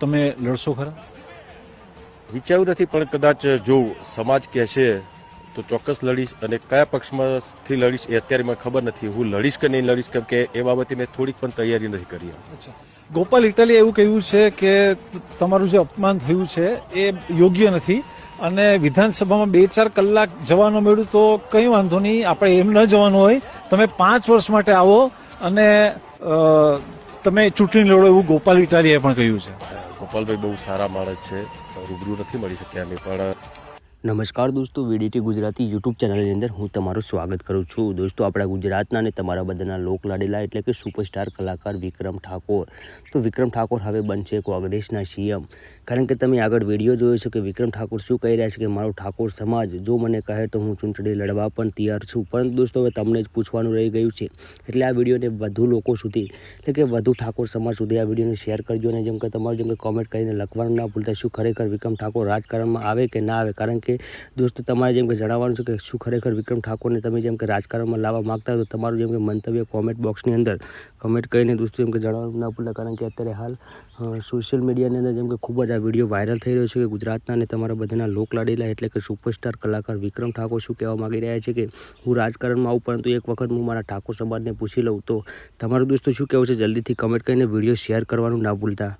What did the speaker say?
તમે લડશો ખરા? વિચાર્યું નથી પણ કદાચ જો સમાજ કહે છે તો ચોક્કસ લડીશ અને કયા પક્ષમાંથી લડીશ એ અત્યારે મને ખબર નથી. હું લડીશ કે નહીં લડીશ કેમ કે એ બાબતે મેં થોડીક પણ તૈયારી નથી કરી. ગોપાલ ઇટાલીએ એવું કહ્યું છે કે તમારું જે અપમાન થયું છે એ યોગ્ય નથી અને વિધાનસભામાં બે ચાર કલાક જવાનો મળ્યું તો કંઈ વાંધો નહીં. આપણે એમ ન જવાનું હોય. તમે પાંચ વર્ષ માટે આવો અને તમે ચૂંટણી લડો એવું ગોપાલ ઇટાલીએ પણ કહ્યું છે. ગોપાલભાઈ બહુ સારા માણસ છે. રૂબરૂ નથી મળી શક્યા અમે પણ નમસ્કાર દોસ્તો વીડીટી ગુજરાતી યુટ્યુબ ચેનલની અંદર હું તમારું સ્વાગત કરું છું. દોસ્તો, આપણા ગુજરાતના અને તમારા બધાના લોક લાડેલા એટલે કે સુપરસ્ટાર કલાકાર વિક્રમ ઠાકોર. તો વિક્રમ ઠાકોર હવે બનશે કોંગ્રેસના સીએમ. કારણ કે તમે આગળ વીડિયો જોયો છો કે વિક્રમ ઠાકોર શું કહી રહ્યા છે કે મારો ઠાકોર સમાજ, જો મને કહે તો હું ચૂંટણી લડવા પણ તૈયાર છું. પરંતુ દોસ્તો, હવે તમને જ પૂછવાનું રહી ગયું છે. એટલે આ વિડીયોને વધુ લોકો સુધી, એટલે કે વધુ ઠાકોર સમાજ સુધી આ વિડીયોને શેર કરજો અને જેમ કે તમારું જેમ કે કોમેન્ટ કરીને લખવાનું ના ભૂલતા શું ખરેખર વિક્રમ ઠાકોર રાજકારણમાં આવે કે ના આવે? કારણ કે દોસ્તો, તમારે જેમ કે જણાવવાનું છે કે શું ખરેખર વિક્રમ ઠાકોરને તમે જેમ કે રાજકારણમાં લાવવા માગતા તો તમારું જેમ કે મંતવ્ય કોમેન્ટ બોક્સની અંદર કમેન્ટ કરીને દોસ્તો, જેમ કે જણાવવાનું ના ભૂલે, કારણ કે અત્યારે હાલ સોશિયલ મીડિયાની અંદર જેમ કે ખૂબ જ આ વીડિયો વાયરલ થઈ રહ્યો છે કે ગુજરાતના અને તમારા બધાના લોક લાડેલા એટલે કે સુપરસ્ટાર કલાકાર વિક્રમ ઠાકોર શું કહેવા માગી રહ્યા છે કે હું રાજકારણમાં આવું, પરંતુ એક વખત હું મારા ઠાકોર સમાજને પૂછી લઉં તો તમારું દોસ્તો શું કહેવું છે? જલ્દીથી કમેન્ટ કરીને વીડિયો શેર કરવાનું ના ભૂલતા.